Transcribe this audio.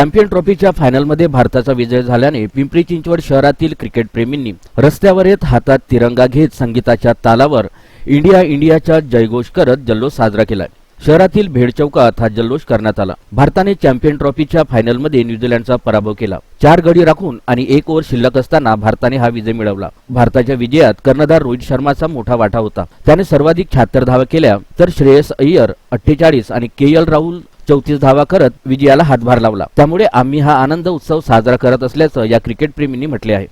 Champion ट्रॉफीच्या फायनलमध्ये भारताचा विजय झाल्याने पिंपरी चिंचवड शहरातील क्रिकेटप्रेमींनी रस्त्यावर येत हातात तिरंगा घेत संगीताच्या तालावर इंडिया इंडियाचा जयघोष करत जल्लोष साजरा केलाय. शहरातील भेड चौकात हा जल्लोष करण्यात आला. भारताने चॅम्पियन ट्रॉफीच्या फायनलमध्ये न्यूझीलंडचा पराभव केला. चार गडी राखून आणि एक ओव्हर शिल्लक असताना भारताने हा विजय मिळवला. भारताच्या विजयात कर्णधार रोहित शर्माचा मोठा वाटा होता. त्याने सर्वाधिक शहात्तर धावा केल्या तर श्रेयस अय्यर अठ्ठेचाळीस आणि के एल राहुल चौतीस धावा करत विजयाला हातभार लावला. त्यामुळे आम्ही हा आनंद उत्सव साजरा करत असल्याचं या क्रिकेट प्रेमींनी म्हटले आहे.